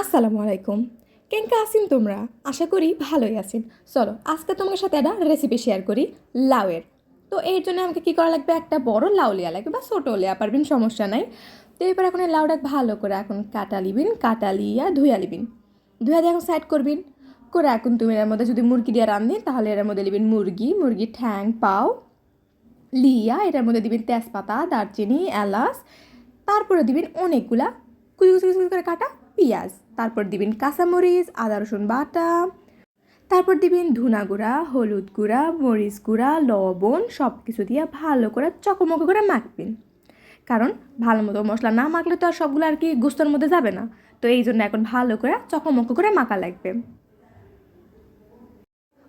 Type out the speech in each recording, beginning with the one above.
আসসালামু আলাইকুম। কেঙ্কা আসিন তোমরা? আশা করি ভালোই আছেন। চলো, আজকে তোমার সাথে একটা রেসিপি শেয়ার করি, লাউয়ের। তো এর জন্য আমাকে কী করা লাগবে? একটা বড় লাউ লিয়া লাগবে বা ছোটো লিয়া পারবেন, সমস্যা নাই। তো এরপর এখন লাউটা ভালো করে এখন কাটা লিবিন কাটা লিয়া ধুয়া লিবিন ধুয়া দিয়ে এখন সাইড করবিন। করে এখন তুমি এর মধ্যে যদি মুরগি দিয়ে রান্ধেন তাহলে এর মধ্যে লিবিন মুরগি মুরগি ঠ্যাং, পাও, লিয়া, এটার মধ্যে দিবেন তেজপাতা, দারচিনি, এলাচ, তারপরে দিবেন অনেকগুলা কুচি কুচি কুচি করে কাটা পেঁয়াজ। তারপর দিবেন কাঁচামরিচ, আদা, রসুন বাটা। তারপর দিবেন ধুনা গুঁড়া, হলুদ গুঁড়া, মরিচ গুঁড়া, লবণ সব কিছু দিয়ে ভালো করে চকমক করে মাখবেন। কারণ ভালো মতো মশলা না মাখলে তো আর সবগুলো আর কি গুস্তর মধ্যে যাবে না। তো এই জন্য এখন ভালো করে চকমক করে মাখা লাগবে।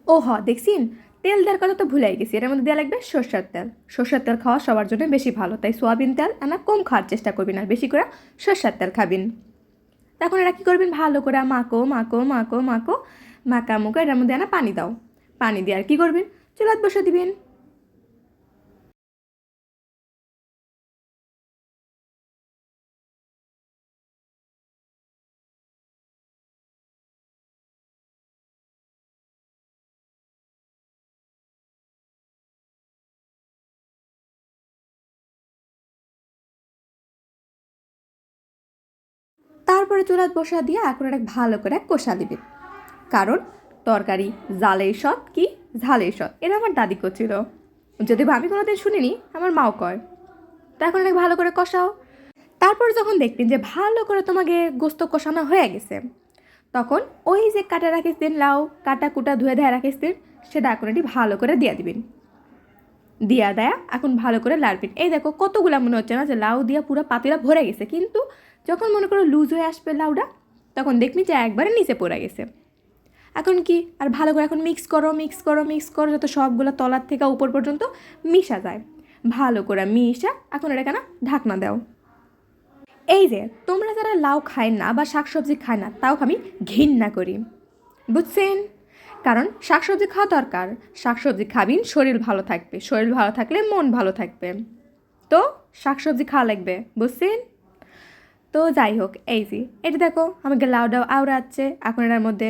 ও হ দেখছিন? তেল দেওয়ার কথা তো ভুলাই গেছি। এর মধ্যে দেওয়া লাগবে সর্ষের তেল। সর্ষের তেল খাওয়া সবার জন্য বেশি ভালো। তাই সোয়াবিন তেল না কম খাওয়ার চেষ্টা করবেন আর বেশি করে সর্ষের তেল খাবেন। তখন এরা কী করবেন? ভালো করে মাকো মাকো মাকো মাকো মাকা মুখো এটার মধ্যে না পানি দাও। পানি দিয়ে আর কী করবেন? চুলাত বসে দিবেন। তারপরে চুলাত বসা দিয়ে এখন এটা ভালো করে কষা দিবেন কারণ তরকারি জালের সৎ কি? ঝালের সৎ এটা আমার দাদি করছিল। যদি আমি কোনোদিন শুনিনি, আমার মাও কয়। তো এখন এটা ভালো করে কষাও। তারপর যখন দেখবেন যে ভালো করে তোমাকে গোস্ত কষানো হয়ে গেছে, তখন ওই যে কাটা রাখিস দিন লাউ, কাটা কুটা ধুয়ে ধুয়ে রাখিস দিন সেটা এখন এটি ভালো করে দিয়ে দিবেন দিয়া দেয়া এখন ভালো করে লাড়বেন এই দেখো কতগুলা মনে হচ্ছে না যে লাউ দিয়া পুরো পাতিলা ভরে গেছে, কিন্তু যখন মনে করো লুজ হয়ে আসবে লাউটা তখন দেখবি যে একবারে নিচে পড়ে গেছে। এখন কি? আর ভালো করে এখন মিক্স করো মিক্স করো মিক্স করো, যাতে সবগুলো তলার থেকে উপর পর্যন্ত মিশা যায়। ভালো করে মিশা, এখন এটা কেন ঢাকনা দাও। এই যে, তোমরা যারা লাউ খায় না বা শাকসবজি খায় না, তাও আমি ঘৃণা করি। বুঝছেন? কারণ শাকসবজি খাওয়া দরকার। শাকসবজি খাবিন শরীর ভালো থাকবে। শরীর ভালো থাকলে মন ভালো থাকবে। তো শাকসবজি খাওয়া লাগবে, বুঝছেন? তো যাই হোক, এই যে এটা দেখো, আমাকে লাউডাও আওড়াচ্ছে। এখন এটার মধ্যে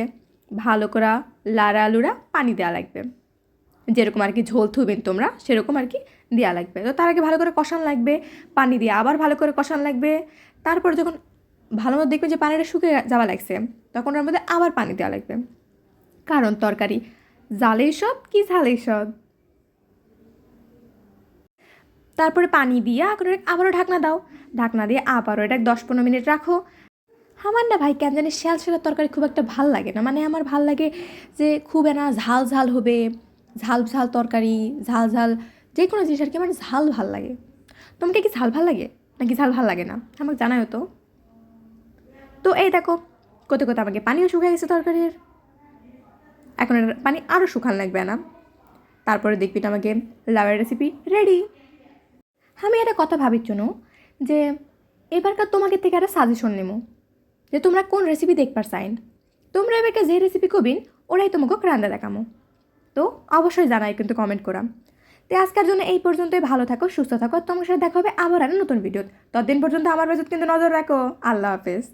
ভালো করে লাড়া লুড়া পানি দেওয়া লাগবে। যেরকম আর কি ঝোল থুবেন তোমরা, সেরকম আর কি দেওয়া লাগবে। তো তার আগে ভালো করে কষান লাগবে, পানি দিয়ে আবার ভালো করে কষান লাগবে। তারপর যখন ভালো মতো দেখবে যে পানিটা শুকিয়ে যাওয়া লাগছে, তখন ওর মধ্যে আবার পানি দেওয়া লাগবে। কারণ তরকারি জালেই সব কি ঝালের সদ তারপরে পানি দিয়ে এখন আবারও ঢাকনা দাও। ঢাকনা দিয়ে আবারও এটা দশ পনেরো মিনিট রাখো। আমার না ভাই, কেন জানি শ্যাল শ্যালের তরকারি খুব একটা ভালো লাগে না। মানে আমার ভালো লাগে যে খুব না ঝাল ঝাল হবে, ঝাল ঝাল তরকারি, ঝাল ঝাল যে কোনো জিনিস আর কি, আমার ঝাল ভালো লাগে। তোমাকে কি ঝাল ভালো লাগে? নাকি ঝাল ভালো লাগে না? আমাকে জানাও তো। তো এই দেখো কোথাও কোথাও আমাকে পানিও শুকিয়ে গেছে তরকারির। এখন পানি আরও শুকান লাগবে, না? তারপরে দেখবি আমাকে লাউয়ের রেসিপি রেডি আমি একটা কথা ভাবির জন্য যে এবারকার তোমাকে থেকে একটা সাজেশন নেব যে তোমরা কোন রেসিপি দেখবার চাইন। তোমরা এবারকার যে রেসিপি কবিন ওরাই তোমাকে রান্না দেখামো। তো অবশ্যই জানাই কিন্তু কমেন্ট করাম তো আজকের জন্য এই পর্যন্তই, ভালো থাকো, সুস্থ থাকো তোমার সাথে দেখা হবে আবার আর নতুন ভিডিও ততদিন পর্যন্ত আমার বেজত কিন্তু নজর রাখো। আল্লাহ হাফেজ।